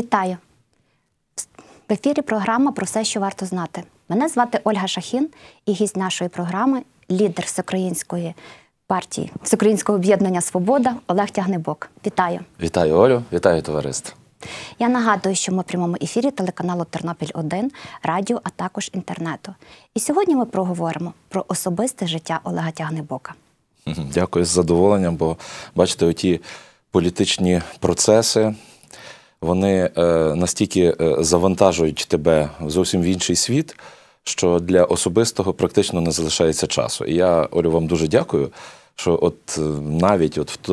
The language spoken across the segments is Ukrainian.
Вітаю! В ефірі програма про все, що варто знати. Мене звати Ольга Шахін і гість нашої програми, лідер всеукраїнської партії, Всеукраїнського об'єднання Свобода Олег Тягнебок. Вітаю! Вітаю Олю, вітаю товариство. Я нагадую, що ми в прямому ефірі телеканалу Тернопіль 1 радіо, а також інтернету. І сьогодні ми проговоримо про особисте життя Олега Тягнебока. Дякую з задоволенням, бо бачите, оті політичні процеси. Вони е, настільки е, завантажують тебе зовсім в інший світ, що для особистого практично не залишається часу. І я, Олю, вам дуже дякую, що от е, навіть от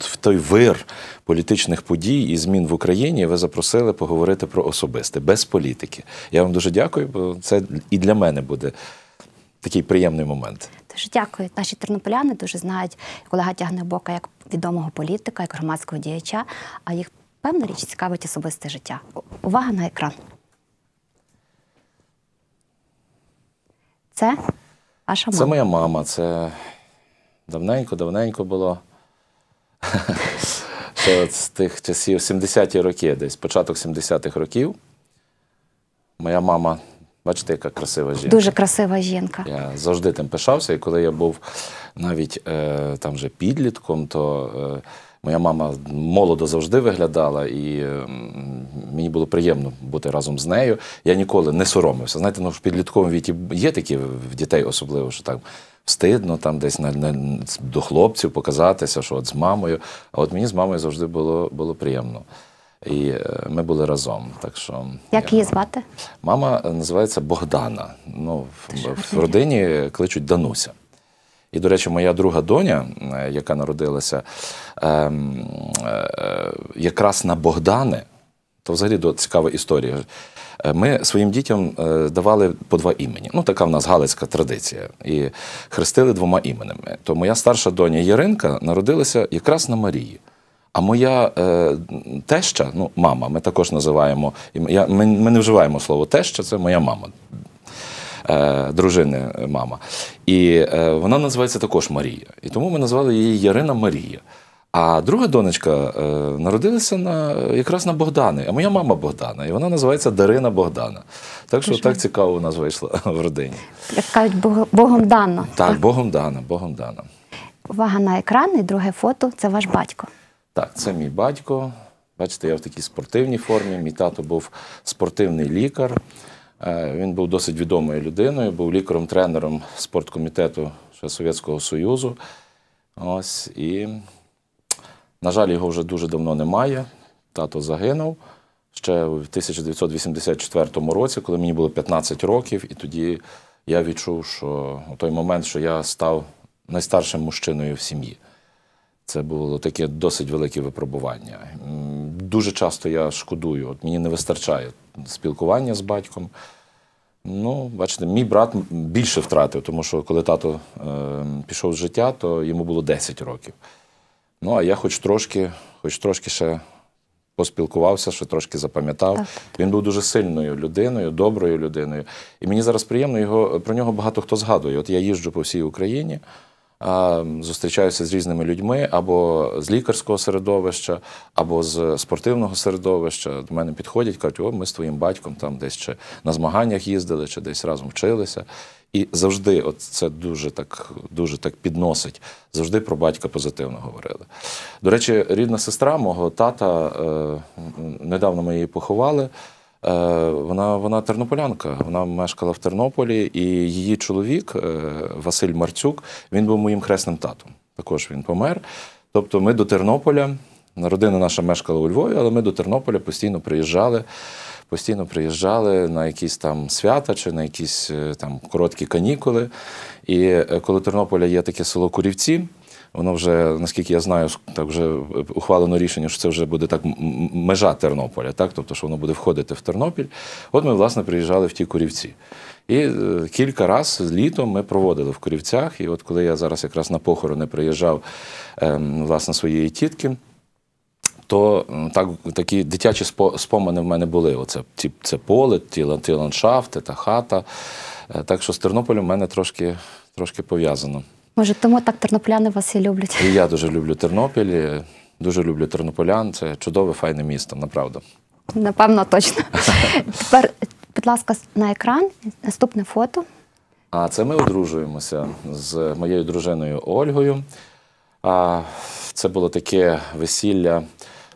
в, той вир політичних подій і змін в Україні ви запросили поговорити про особисте, без політики. Я вам дуже дякую, бо це і для мене буде такий приємний момент. Дуже дякую. Наші тернополяни дуже знають Олега Тягнебока як відомого політика, як громадського діяча, а їх певна річ цікавить особисте життя. Увага на екран. Це ваша мама. Це моя мама, це давненько-давненько було. Ще з тих часів, 70-ті роки, десь початок 70-х років. Моя мама, бачите, яка красива жінка. Дуже красива жінка. Я завжди тим пишався, і коли я був навіть е, там вже підлітком, то е, моя мама молодо завжди виглядала, і е, мені було приємно бути разом з нею. Я ніколи не соромився. Знаєте, ну в підлітковому віці є такі в дітей, особливо, що так встидно там десь на, на, до хлопців показатися, що от з мамою. А от мені з мамою завжди було, було приємно. І е, ми були разом. Так що Як її звати? Мама називається Богдана. Ну, в, в родині кличуть Дануся. І, до речі, моя друга доня, е, яка народилася ем, е, якраз на Богдани, то взагалі цікава історія. Е, Ми своїм дітям давали по два імені. Ну, така в нас галицька традиція. І хрестили двома іменами. То моя старша доня Яринка народилася якраз на Марії. А моя е, теща, ну, мама, ми також називаємо, я, ми, ми не вживаємо слово теща, це моя мама, е, дружини е, мама. І е, вона називається також Марія. І тому ми назвали її Ярина Марія. А друга донечка е, народилася на, якраз на Богдани, а моя мама Богдана, і вона називається Дарина Богдана. Так що Дуже так цікаво у нас вийшло в родині. Як кажуть, Бог- Богом дано. Так, Богом дана, Богом дана. Увага на екран і друге фото це ваш батько. Так, це мій батько. Бачите, я в такій спортивній формі. Мій тато був спортивний лікар. Е, Він був досить відомою людиною, був лікарем-тренером спорткомітету Совєтського Союзу. Ось і, на жаль, його вже дуже давно немає. Тато загинув ще в 1984 році, коли мені було 15 років, і тоді я відчув, що у той момент, що я став найстаршим мужчиною в сім'ї. Це було таке досить велике випробування. Дуже часто я шкодую, от мені не вистачає спілкування з батьком. Ну, бачите, мій брат більше втратив, тому що коли тато е, пішов з життя, то йому було 10 років. Ну, а я хоч трошки, хоч трошки ще поспілкувався, ще трошки запам'ятав. Так. Він був дуже сильною людиною, доброю людиною. І мені зараз приємно його про нього багато хто згадує. От я їжджу по всій Україні, зустрічаюся з різними людьми або з лікарського середовища, або з спортивного середовища. До мене підходять, кажуть, о, ми з твоїм батьком там десь чи на змаганнях їздили, чи десь разом вчилися. І завжди, от це дуже так, дуже так підносить. Завжди про батька позитивно говорили. До речі, рідна сестра мого тата, е, недавно ми її поховали. Е, Вона, вона тернополянка, вона мешкала в Тернополі, і її чоловік е, Василь Марцюк, він був моїм хресним татом. Також він помер. Тобто ми до Тернополя, родина наша мешкала у Львові, але ми до Тернополя постійно приїжджали. Постійно приїжджали на якісь там свята чи на якісь е, там короткі канікули. І коли Тернополя є таке село Курівці, воно вже, наскільки я знаю, так вже ухвалено рішення, що це вже буде так межа Тернополя, так? тобто, що воно буде входити в Тернопіль. От ми, власне, приїжджали в ті Курівці. І е, кілька разів літом ми проводили в Курівцях. І от коли я зараз якраз на похорони приїжджав ем, власне своєї тітки, то так, такі дитячі спо- спомини в мене були. Оце ті, це поле, ті, ті ландшафти, та хата. Е, Так що з Тернополем в мене трошки, трошки пов'язано. Може, тому так тернополяни вас і люблять. І я дуже люблю Тернопіль, е, дуже люблю тернополян. Це чудове, файне місто, направду. напевно, точно. Тепер, будь ласка, на екран наступне фото. А це ми одружуємося з моєю дружиною Ольгою. А це було таке весілля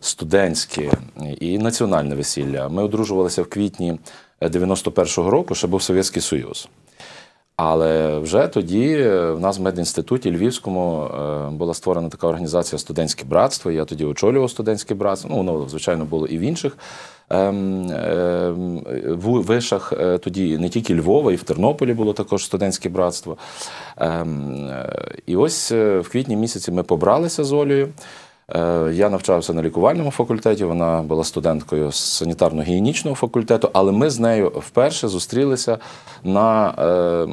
студентське і національне весілля. Ми одружувалися в квітні 91-го року, ще був Совєтський Союз. Але вже тоді е, в нас в медінституті Львівському е, була створена така організація Студентське братство. Я тоді очолював студентське братство. Ну, воно, звичайно, було і в інших ем, ем, вишах. Е, Тоді не тільки Львова, і в Тернополі було також студентське братство. Ем, І ось в квітні місяці ми побралися з Олею. Е, Я навчався на лікувальному факультеті, вона була студенткою з санітарно-гігієнічного факультету, але ми з нею вперше зустрілися на е,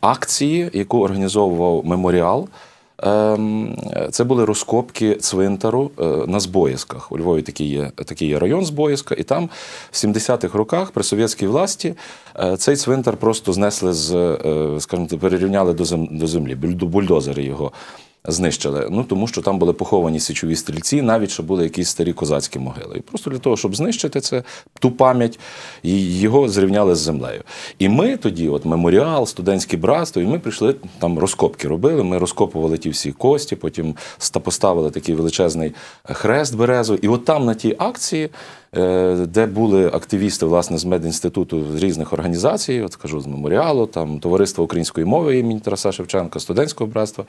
акції, яку організовував меморіал. Ем, Це були розкопки цвинтару е, на Збоїзках. У Львові такий є, такий є район Збоїзка, і там в 70-х роках при совєтській власті е, цей цвинтар просто знесли з, е, скажімо, перерівняли до зем- до землі. Бульд- Бульдозери його знищили. Ну тому що там були поховані січові стрільці, навіть що були якісь старі козацькі могили. І просто для того, щоб знищити це, ту пам'ять, його зрівняли з землею. І ми тоді, от меморіал, студентське братство, і ми прийшли там розкопки робили. Ми розкопували ті всі кості, потім поставили такий величезний хрест березу. І от там на тій акції. Е, Де були активісти власне з медінституту з різних організацій, от кажу з меморіалу, там товариство української мови імені Тараса Шевченка, студентського братства.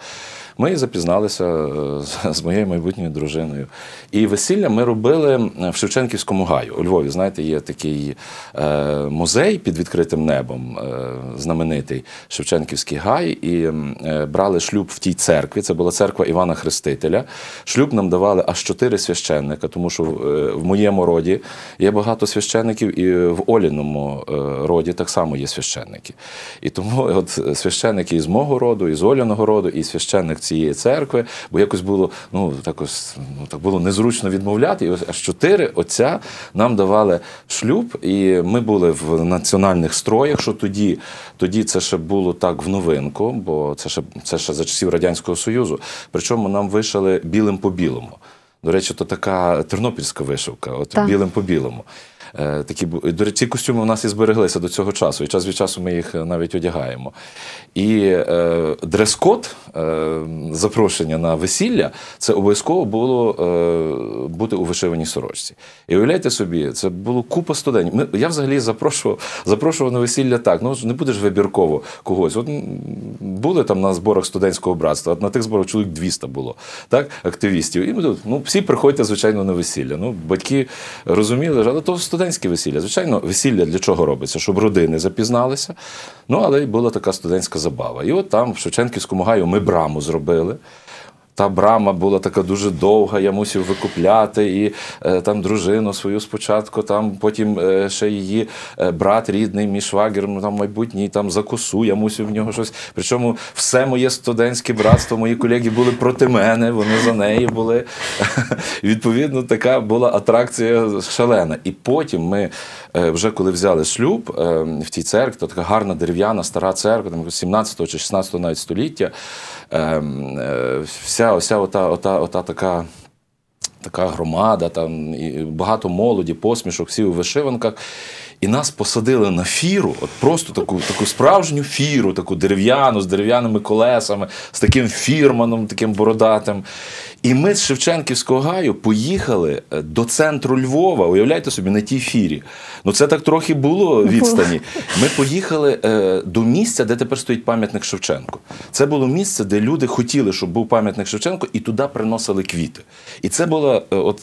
Ми запізналися е, з- моєю майбутньою дружиною. І весілля ми робили в Шевченківському гаю. У Львові, знаєте, є такий е, музей під відкритим небом, е, знаменитий Шевченківський гай, і е, брали шлюб в тій церкві. Це була церква Івана Хрестителя. Шлюб нам давали аж чотири священника, тому що е, в моєму роді є багато священників, і в Оліному е, роді так само є священники. І тому от священники із мого роду, із Оляного роду, і священник цієї церкви, бо якось було ну так ось ну так було незручно відмовляти. І ось аж чотири отця нам давали шлюб, і ми були в національних строях. Що тоді, тоді це ще було так в новинку, бо це ще це ще за часів радянського союзу. Причому нам вишили білим по білому. До речі, то така тернопільська вишивка, от Так. білим по білому. Е, Такі, до речі, ці костюми у нас і збереглися до цього часу, і час від часу ми їх навіть одягаємо. І е, дрес-код, е, запрошення на весілля, це обов'язково було е, бути у вишиваній сорочці. І уявляйте собі, це було купа студентів. Ми, я взагалі запрошував, запрошував на весілля так. Ну не будеш вибірково когось. От були там на зборах студентського братства, на тих зборах чоловік 200 було, так, активістів. І ми тут, ну, всі приходьте, звичайно, на весілля. Ну, батьки розуміли, але то студентське весілля. Звичайно, весілля для чого робиться? Щоб родини запізналися. Ну, але й була така студентська забава. І от там, в Шевченківському гаю, ми браму зробили. Та брама була така дуже довга, я мусив викупляти і е, там дружину свою спочатку, там потім е, ще її е, брат рідний, мій швагір, ну, там майбутній, там за косу, я мусив в нього щось. Причому все моє студентське братство, мої колеги були проти мене, вони за неї були. Відповідно, така була атракція шалена. І потім ми, вже коли взяли шлюб в тій церкві, то така гарна дерев'яна стара церква, там 17 чи 16 навіть століття. ем, е, Вся ося ота, ота, ота така. Така громада, там і багато молоді, посмішок, всі у вишиванках. І нас посадили на фіру, от просто таку, таку справжню фіру, таку дерев'яну, з дерев'яними колесами, з таким фірманом, таким бородатим. І ми з Шевченківського гаю поїхали е, до центру Львова. Уявляєте собі, на тій фірі. Ну це так трохи було відстані. Ми поїхали е, до місця, де тепер стоїть пам'ятник Шевченку. Це було місце, де люди хотіли, щоб був пам'ятник Шевченку, і туди приносили квіти. І це була, е, от,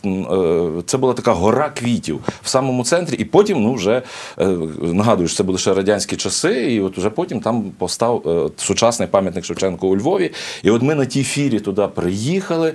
це була така гора квітів в самому центрі. І потім, ну вже нагадую, що це були ще радянські часи, і от вже потім там постав сучасний пам'ятник Шевченку у Львові. І от ми на тій фірі туди приїхали.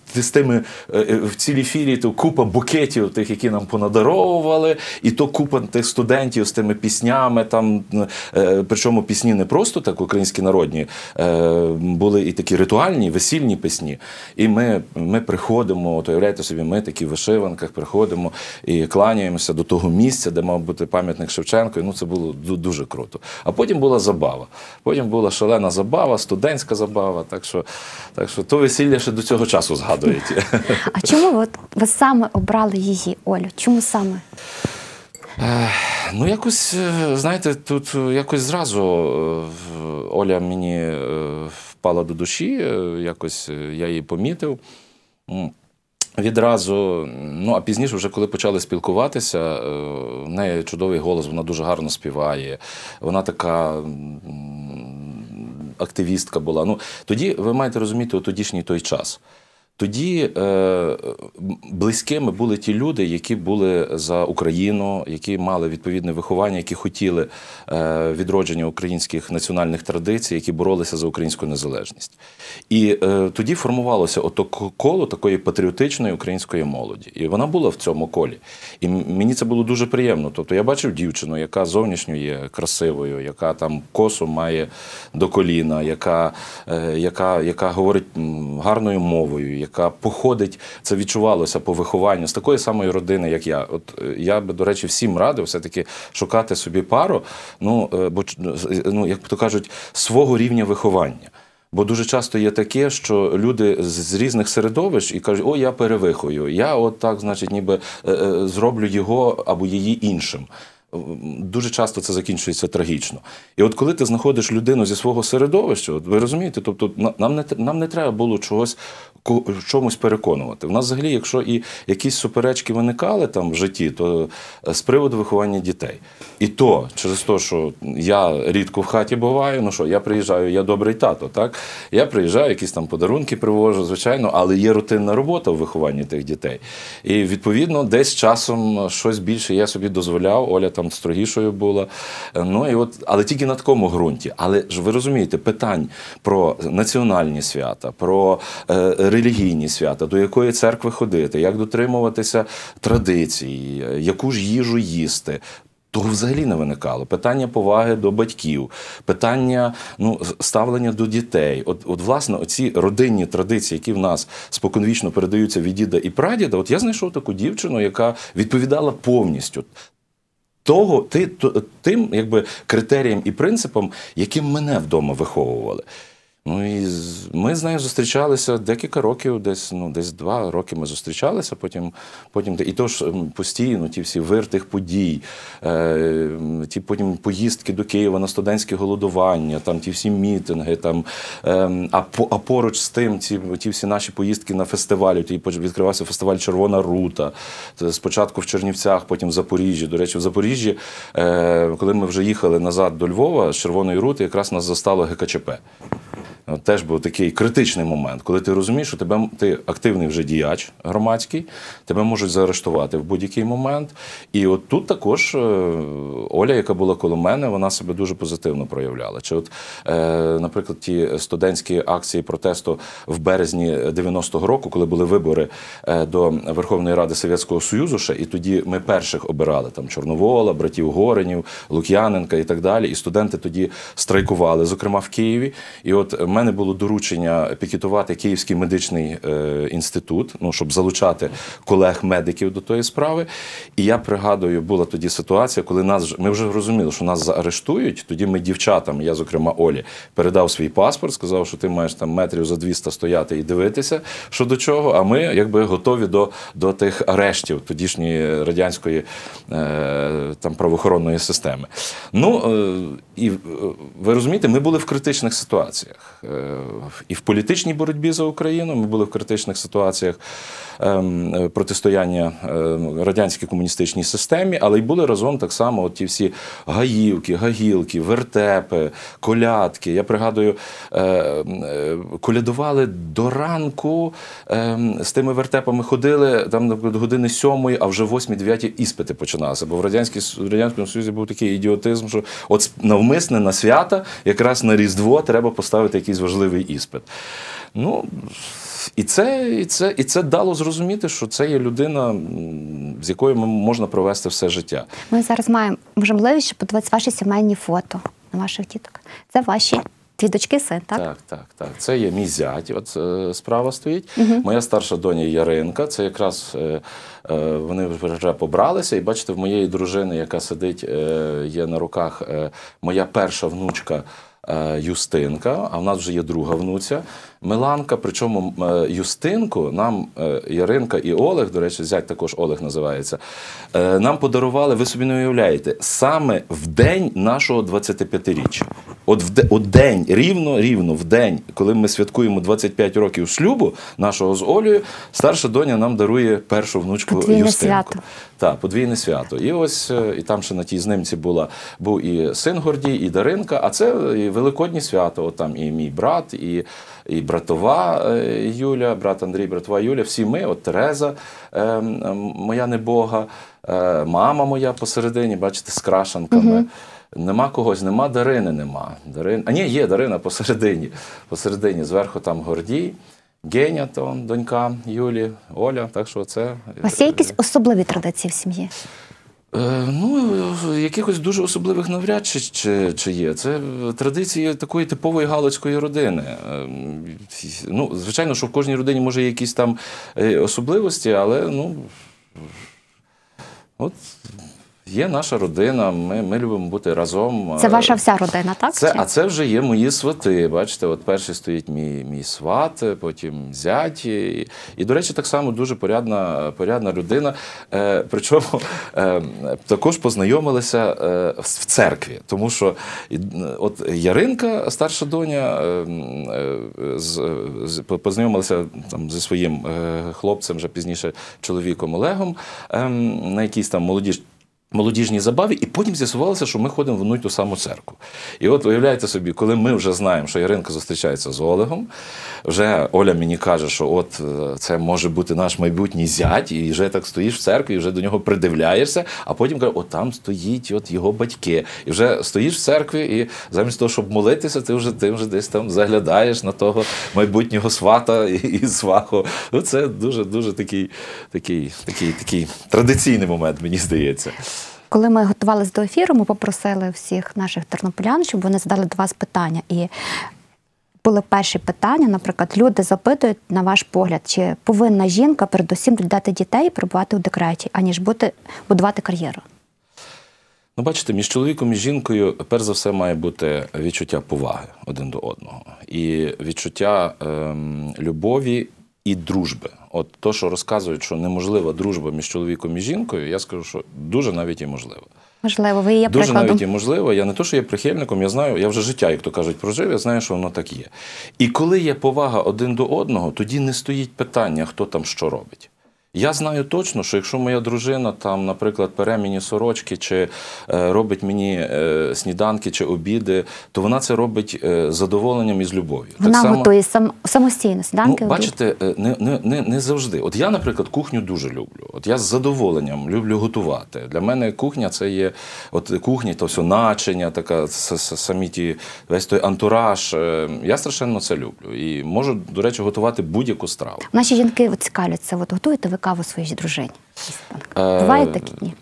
З, тими е, е, в цілій фірі то купа букетів, тих, які нам понадаровували, і то купа тих студентів з тими піснями. Там е, причому пісні не просто так українські народні, були і такі ритуальні, весільні пісні. І ми, ми приходимо, от уявляєте собі, ми такі в вишиванках приходимо і кланяємося до того місця, де мав бути пам'ятник Шевченко. І, ну це було дуже круто. А потім була забава. Потім була шалена забава, студентська забава. Так що, так що то весілля ще до цього часу згадую. Згадують. А чому ви саме обрали її, Олю? Чому саме? Ну, якось, е, знаєте, тут якось зразу е, Оля мені е, впала до душі, е, якось е, я її помітив. Відразу, ну а пізніше, вже коли почали спілкуватися, е, в неї чудовий голос, вона дуже гарно співає. Вона така активістка була. Ну, тоді ви маєте розуміти, у тодішній той час. Тоді е, близькими були ті люди, які були за Україну, які мали відповідне виховання, які хотіли е, відродження українських національних традицій, які боролися за українську незалежність. І е, тоді формувалося ото коло такої патріотичної української молоді. І вона була в цьому колі. І мені це було дуже приємно. Тобто я бачив дівчину, яка зовнішньо є красивою, яка там косу має до коліна, яка, е, яка, яка говорить гарною мовою, яка походить, це відчувалося по вихованню з такої самої родини, як я. От е, я би, до речі, всім радив все-таки шукати собі пару, ну, е, бо е, ну, як то кажуть, свого рівня виховання. Бо дуже часто є таке, що люди з різних середовищ і кажуть, о, я перевихую, я от так, значить, ніби зроблю його або її іншим. Дуже часто це закінчується трагічно. І от коли ти знаходиш людину зі свого середовища, от ви розумієте, тобто нам не, нам не треба було чогось чомусь переконувати. В нас взагалі, якщо і якісь суперечки виникали там в житті, то е, з приводу виховання дітей. І то через те, що я рідко в хаті буваю, ну що, я приїжджаю, я добрий тато, так? Я приїжджаю, якісь там подарунки привожу, звичайно, але є рутинна робота в вихованні тих дітей. І відповідно, десь часом щось більше я собі дозволяв. Оля там строгішою була. Е, Ну і от, але тільки на такому ґрунті. Але ж ви розумієте, питань про національні свята, про е, релігійні свята, до якої церкви ходити, як дотримуватися традицій, яку ж їжу їсти. Того взагалі не виникало. Питання поваги до батьків, питання ну, ставлення до дітей. От, от, власне, оці родинні традиції, які в нас споконвічно передаються від діда і прадіда, от я знайшов таку дівчину, яка відповідала повністю того, ти, тим якби, критеріям і принципам, яким мене вдома виховували. Ну і ми з нею зустрічалися декілька років, десь ну десь два роки ми зустрічалися. Потім, потім і то ж постійно ті всі вир тих подій, е, ті потім поїздки до Києва на студентське голодування, там ті всі мітинги, там ем, а, а поруч з тим, ці ті всі наші поїздки на фестивалі. Ті відкривався фестиваль Червона рута. Спочатку в Чернівцях, потім в Запоріжжі. До речі, в Запоріжжі, е, коли ми вже їхали назад до Львова з Червоної рути, якраз нас застало ГКЧП. От Теж був такий критичний момент, коли ти розумієш, що тебе ти активний вже діяч громадський, тебе можуть заарештувати в будь-який момент. І от тут також е, Оля, яка була коло мене, вона себе дуже позитивно проявляла. Чи от, е, наприклад, ті студентські акції протесту в березні 90-го року, коли були вибори е, до Верховної Ради Совєтського Союзу, ще і тоді ми перших обирали там Чорновола, братів Горенів, Лук'яненка і так далі. І студенти тоді страйкували, зокрема в Києві. І от мене було доручення пікетувати Київський медичний е, інститут, ну щоб залучати колег-медиків до тої справи. І я пригадую, була тоді ситуація, коли нас ми вже розуміли, що нас заарештують. Тоді ми дівчатам, я, зокрема, Олі, передав свій паспорт, сказав, що ти маєш там метрів за 200 стояти і дивитися, що до чого. А ми якби готові до, до тих арештів тодішньої радянської е, там правоохоронної системи. Ну е, і ви розумієте, ми були в критичних ситуаціях. Е, і в політичній боротьбі за Україну ми були в критичних ситуаціях ем, е, протистояння е, радянській комуністичній системі, але й були разом так само от ті всі гаївки, гагілки, вертепи, колядки. Я пригадую, колядували до ранку е, з тими вертепами ходили там до години сьомої, а вже восьмій, дев'ятій іспити починалися. Бо в радянській радянському союзі був такий ідіотизм, що от навмисне на свята, якраз на Різдво, треба поставити якийсь важливий іспит. Ну, і це, і, це, і це дало зрозуміти, що це є людина, з якою можна провести все життя. Ми зараз маємо можливість подивитися ваші сімейні фото на ваших діток. Це ваші дві дочки, син, так? Так, так, так. Це є мій зять, от е, справа стоїть. Моя старша доня Яринка. Це якраз е, е, вони вже побралися. І бачите, в моєї дружини, яка сидить, е, є на руках е, моя перша внучка Юстинка, а в нас вже є друга внуця Миланка. Причому е, Юстинку нам е, Яринка і Олег, до речі, зять також Олег називається. е, Нам подарували, ви собі не уявляєте, саме в день нашого 25-річчя. От в де- от день, рівно, рівно в день, коли ми святкуємо 25 років шлюбу нашого з Олею, старша доня нам дарує першу внучку Юстинку. свято. Так, подвійне свято. І ось е, і там ще на тій знимці була був і син Гордій, і Даринка. А це і великодні свято. От там і мій брат, і, і братова е, Юля, брат Андрій, братова Юля. Всі ми, от Тереза, е, моя небога, е, мама моя посередині, бачите, з крашанками. Нема когось, нема Дарини, нема. Дарин... А ні, є Дарина посередині. Посередині, зверху там Гордій. Геня, то донька Юлі, Оля. Так що це У вас є якісь особливі традиції в сім'ї? Е, Ну, е, якихось дуже особливих навряд чи, чи, чи є. Це е, традиції такої типової галицької родини. Е, Ну, звичайно, що в кожній родині може є якісь там е, особливості, але ну. От є наша родина, ми, ми любимо бути разом. Це ваша вся родина, так? це, а це вже є мої свати. Бачите, от перший стоїть мій, мій сват, потім зять. І, і, до речі, так само дуже порядна, порядна людина. Е, причому е, також познайомилися е, в церкві, тому що от Яринка, старша доня, е, е, з, з, познайомилася там зі своїм е, хлопцем, вже пізніше чоловіком Олегом, е, на якійсь там молодіж молодіжній забаві, і потім з'ясувалося, що ми ходимо в одну й ту саму церкву. І от уявляєте собі, коли ми вже знаємо, що Яринка зустрічається з Олегом, вже Оля мені каже, що от е, це може бути наш майбутній зять, і вже так стоїш в церкві, і вже до нього придивляєшся, а потім каже, от там стоїть от його батьки. І вже стоїш в церкві, і замість того, щоб молитися, ти вже ти вже десь там заглядаєш на того майбутнього свата і, і сваху. Ну, це дуже дуже такий, такий, такий, такий традиційний момент, мені здається. Коли ми готувалися до ефіру, ми попросили всіх наших тернополян, щоб вони задали до вас питання. І були перші питання. Наприклад, люди запитують на ваш погляд, чи повинна жінка передусім доглядати дітей і перебувати у декреті, аніж бути будувати кар'єру. Ну, бачите, між чоловіком і жінкою, перш за все, має бути відчуття поваги один до одного. І відчуття ем, любові і дружби. От то, що розказують, що неможлива дружба між чоловіком і жінкою, я скажу, що дуже навіть і можливо. Можливо, ви є Дуже прикладом. навіть і можливо. Я не то, що є прихильником, я знаю, я вже життя, як то кажуть, прожив, я знаю, що воно так є. І коли є повага один до одного, тоді не стоїть питання, хто там що робить. Я знаю точно, що якщо моя дружина там, наприклад, пере мені сорочки, чи е, робить мені е, сніданки чи обіди, то вона це робить е, з задоволенням і з любов'ю. Вона так само, готує сам, самостійно сніданки. Ну, бачите, не, не, не, не завжди. От я, наприклад, кухню дуже люблю. От я з задоволенням люблю готувати. Для мене кухня це є от кухня, то все начиня, така самі ті весь той антураж. Я страшенно це люблю. І можу, до речі, готувати будь-яку страву. Наші жінки от цікавляться, от готуєте ви каву своїй дружині? Е, Бувають такі дні?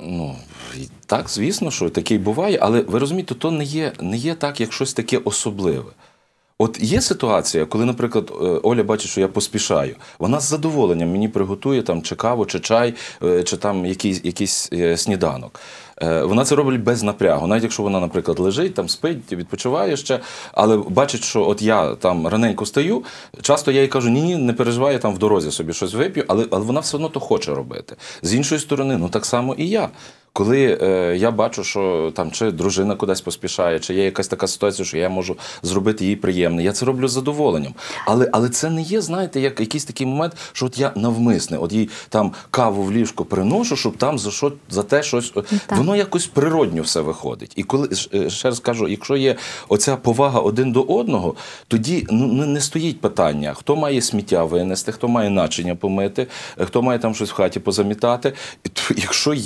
Ну так, звісно, що таке буває, але ви розумієте, то не є, не є так, як щось таке особливе. От є ситуація, коли, наприклад, е, Оля бачить, що я поспішаю. Вона з задоволенням мені приготує там чи каву, чи чай, е, чи там якийсь, якийсь е, сніданок. Е, Вона це робить без напрягу. Навіть якщо вона, наприклад, лежить, там спить, відпочиває ще, але бачить, що от я там раненько стаю, часто я їй кажу, ні, ні, не переживай, я там в дорозі собі щось вип'ю, але, але вона все одно то хоче робити. З іншої сторони, ну так само і я. Коли е, я бачу, що там чи дружина кудись поспішає, чи є якась така ситуація, що я можу зробити їй приємне, я це роблю з задоволенням. Але, але це не є, знаєте, як якийсь такий момент, що от я навмисне, от їй там каву в ліжко приношу, щоб там за що за те щось. так. Воно якось природньо все виходить. І коли е, ще раз кажу, якщо є оця повага один до одного, тоді ну не, стоїть питання, хто має сміття винести, хто має начиня помити, е, хто має там щось в хаті позамітати. І то, якщо е,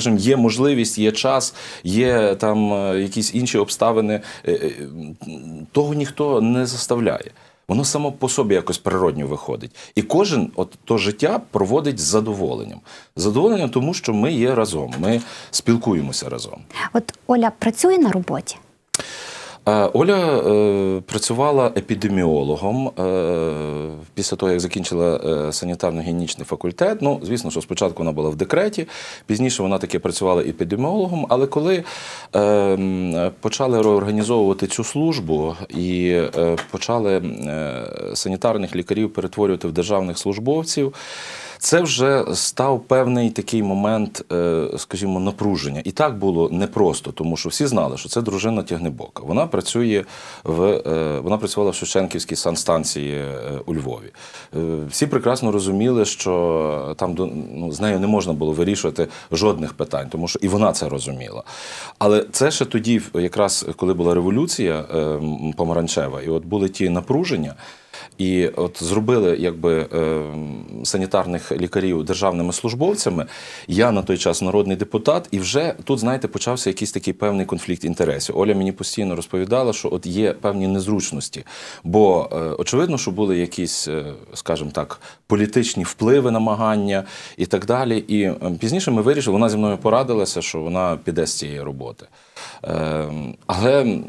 скажімо, є можливість, є час, є там е, якісь інші обставини, е, е, того ніхто не заставляє. Воно само по собі якось природньо виходить. І кожен от то життя проводить з задоволенням. Задоволенням, тому що ми є разом, ми спілкуємося разом. От Оля працює на роботі. Е, Оля е, працювала епідеміологом е, після того, як закінчила санітарно-гігієнічний факультет. Ну, звісно, що спочатку вона була в декреті, пізніше вона таки працювала епідеміологом. Але коли почали реорганізовувати цю службу і почали санітарних лікарів перетворювати в державних службовців. Це вже став певний такий момент, е, скажімо, напруження. І так було непросто, тому що всі знали, що це дружина Тягнебока. Вона працює в е, вона працювала в Шевченківській санстанції е, у Львові. Всі прекрасно розуміли, що там ну, з нею не можна було вирішувати жодних питань, тому що і вона це розуміла. Але це ще тоді, якраз коли була революція помаранчева, і от були ті напруження. І от зробили якби е, санітарних лікарів державними службовцями. Я на той час народний депутат, і вже тут, знаєте, почався якийсь такий певний конфлікт інтересів. Оля мені постійно розповідала, що от є певні незручності. Бо е, очевидно, що були якісь, е, скажімо так, політичні впливи, намагання і так далі. І пізніше ми вирішили, вона зі мною порадилася, що вона піде з цієї роботи. Е, але.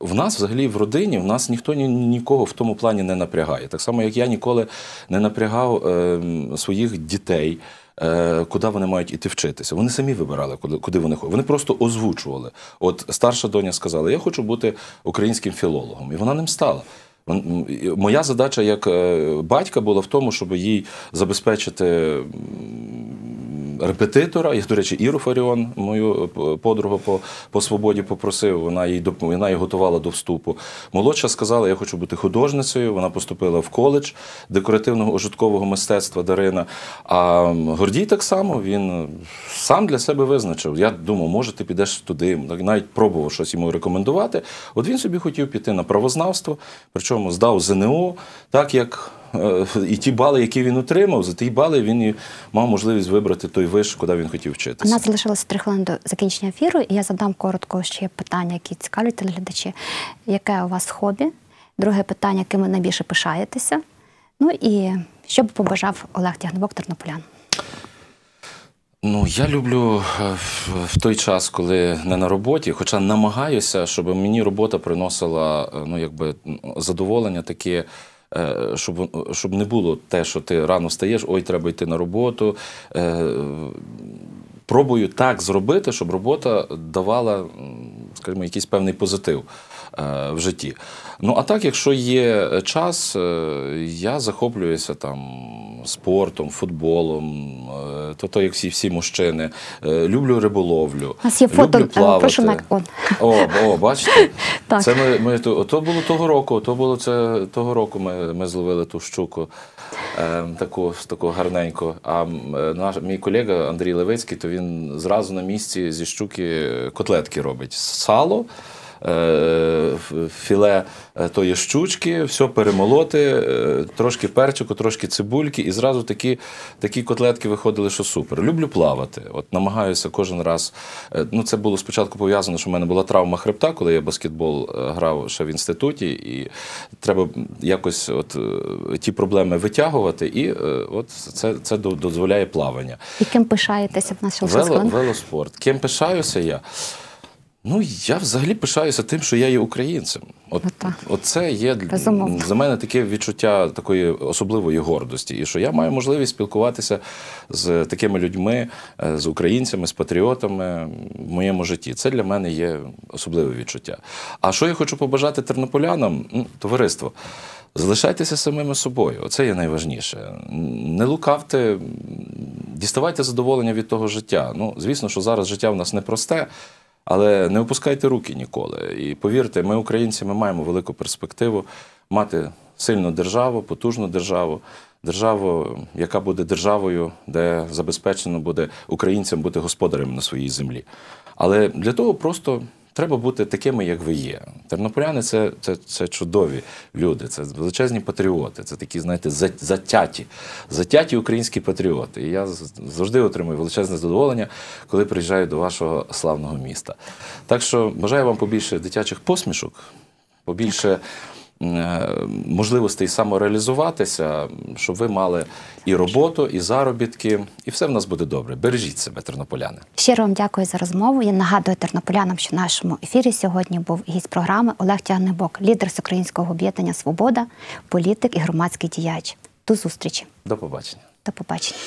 В нас взагалі в родині в нас ніхто ні, нікого в тому плані не напрягає. Так само, як я ніколи не напрягав е, своїх дітей. е, Куди вони мають іти вчитися? Вони самі вибирали, куди, куди вони ходять. Вони просто озвучували. От старша доня сказала: Я хочу бути українським філологом, і вона ним стала. Моя задача як е, батька була в тому, щоб їй забезпечити репетитора. Я, до речі, Іру Фаріон, мою е, подругу по, по свободі попросив. Вона доп- вона її готувала до вступу. Молодша сказала, я хочу бути художницею. Вона поступила в коледж декоративного ужиткового мистецтва Дарина. А Гордій так само він сам для себе визначив. Я думав, може, ти підеш туди. Навіть пробував щось йому рекомендувати. От він собі хотів піти на правознавство, причому здав ЗНО, так як. Е, І ті бали, які він отримав, за ті бали він мав можливість вибрати той виш, куди він хотів вчитися. У нас залишилося три хвилини до закінчення ефіру, і я задам коротко ще питання, які цікавлять телеглядачі. Яке у вас хобі? Друге питання, яким ви найбільше пишаєтеся? Ну і що б побажав Олег Тягнебок Тернополян? Ну, я люблю е, в, в той час, коли не на роботі, хоча намагаюся, щоб мені робота приносила е, ну, якби, задоволення таке. Е, Щоб, щоб не було те, що ти рано встаєш, ой, треба йти на роботу. Е, Пробую так зробити, щоб робота давала, скажімо, якийсь певний позитив е, в житті. Ну, а так, якщо є час, е, я захоплююся там спортом, футболом, е, то, то як всі, всі мужчини. Е, Люблю риболовлю. У нас є фото, люблю е, плавати. прошу на он. О, о, бачите? Так. Це ми, ми то, то було того року. То було це того року. Ми, ми зловили ту щуку е, таку, таку гарненьку. А е, наш мій колега Андрій Левицький, то він зразу на місці зі щуки котлетки робить. Сало. Е, Філе е, тої щучки, все перемолоти, е, трошки перчику, трошки цибульки, і зразу такі, такі котлетки виходили, що супер. Люблю плавати. От намагаюся кожен раз. Ну, це було спочатку пов'язано, що в мене була травма хребта, коли я баскетбол грав ще в інституті, і треба якось от ті проблеми витягувати, і от це, це до- дозволяє плавання. І ким пишаєтеся в нас Вело, велоспорт. Ким пишаюся я? Ну, я взагалі пишаюся тим, що я є українцем. От, Ну, от це є для- Безумовно. за мене таке відчуття такої особливої гордості. І що я маю можливість спілкуватися з такими людьми, е, з українцями, з патріотами в моєму житті. Це для мене є особливе відчуття. А що я хочу побажати тернополянам? Ну, товариство. Залишайтеся самими собою, оце є найважніше. Не лукавте, діставайте задоволення від того життя. Ну, звісно, що зараз життя в нас непросте, але не опускайте руки ніколи. І повірте, ми, українці, ми маємо велику перспективу мати сильну державу, потужну державу, державу, яка буде державою, де забезпечено буде українцям бути господарем на своїй землі. Але для того просто треба бути такими, як ви є. Тернополяни це, це, це чудові люди, це величезні патріоти, це такі, знаєте, затяті, затяті українські патріоти. І я завжди отримую величезне задоволення, коли приїжджаю до вашого славного міста. Так що бажаю вам побільше дитячих посмішок, побільше можливостей самореалізуватися, щоб ви мали і роботу, і заробітки, і все в нас буде добре. Бережіть себе, тернополяни. Щиро вам дякую за розмову. Я нагадую тернополянам, що в нашому ефірі сьогодні був гість програми Олег Тягнебок, лідер Всеукраїнського об'єднання Свобода, політик і громадський діяч. До зустрічі. До побачення. До побачення.